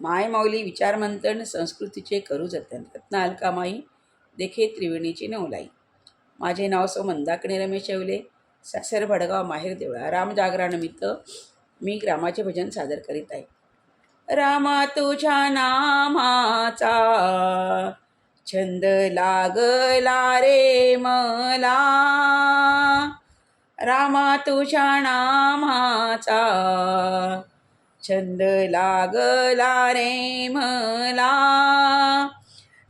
मायमाऊली विचारमंथन संस्कृतीचे करू जतन. रत्न अलकामाई देखे त्रिवेणीची नवलाई. माझे नाव सौ मंदाकणे रमेश येवले. सासर भडगाव माहेर देवळा. रामजागरानिमित्त मी ग्रामाचे भजन सादर करीत आहे. रामा तुझ्या नामाचा छंद लागला रे मला. रामा तुझ्या नामाचा छंद लागला रे मला.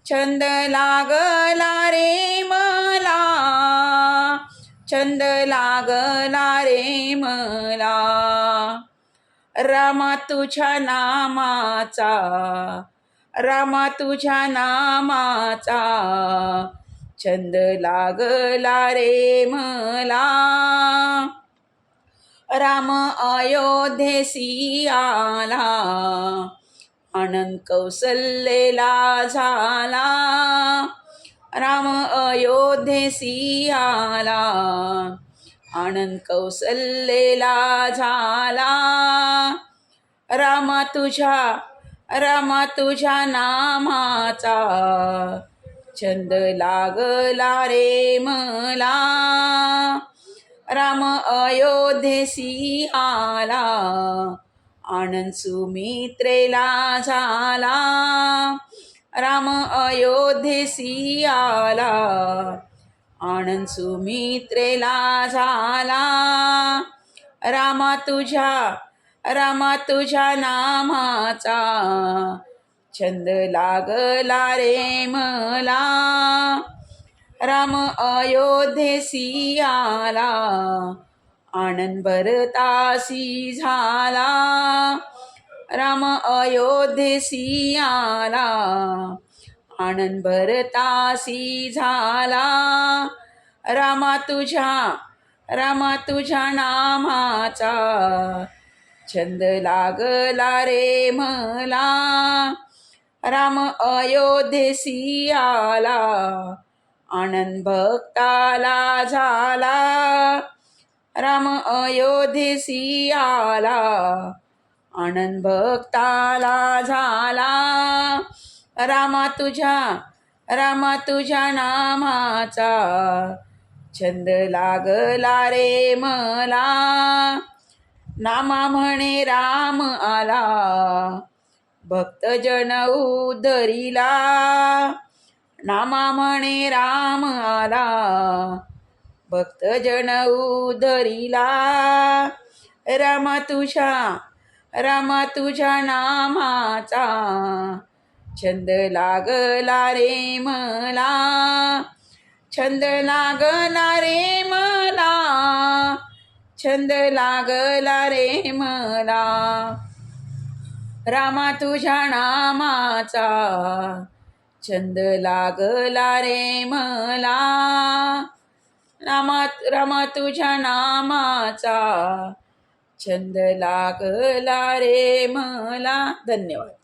छंद लागला रे मला. छंद लागला रे मला. रामा तुझ्या नामाचा रामा तुझ्या नामाचा. छंद लागला रे मला. राम अयोध्येसी आला. आनंद कौसल्येला झाला. राम अयोध्येसी आला. आनंद कौसल्येला झाला. रामा तुझ्या रामा तुझ्या नामाचा छंद लागला रे मला. राम अयोध्येसी आला आनंद सुमित्रेला झाला. राम अयोध्येसी आला आनंद सुमित्रेला झाला. रामा तुझ्या रामा तुझ्या नामाचा छंद लागला रे मला. राम अयोध्येसी आला आनंद भरतासी झाला. राम अयोध्येसी आला आनंद भरतासी झाला. रामा तुझ्या रामा तुझ्या नामाचा छंद लागला रे मला. राम अयोध्येसी आला आनंद भक्ताला झाला. राम अयोध्येसी आला आनंद भक्ताला झाला. रामा तुझ्या रामा तुझ्या नामाचा छंद लागला रे मला. नामा म्हणे राम आला. भक्तजन उदरीला. नामा म्हणे राम आला. भक्तजन उद्धरीला रामा तुझ्या रामा तुझ्या नामाचा. छंद लागला रे मला. छंद लागला रे मला. छंद लागला रे मला. रामा तुझ्या नामाचा. छंद लागला रे मला. रामा रामा तुझ्या नामाचा छंद लागला रे मला. धन्यवाद.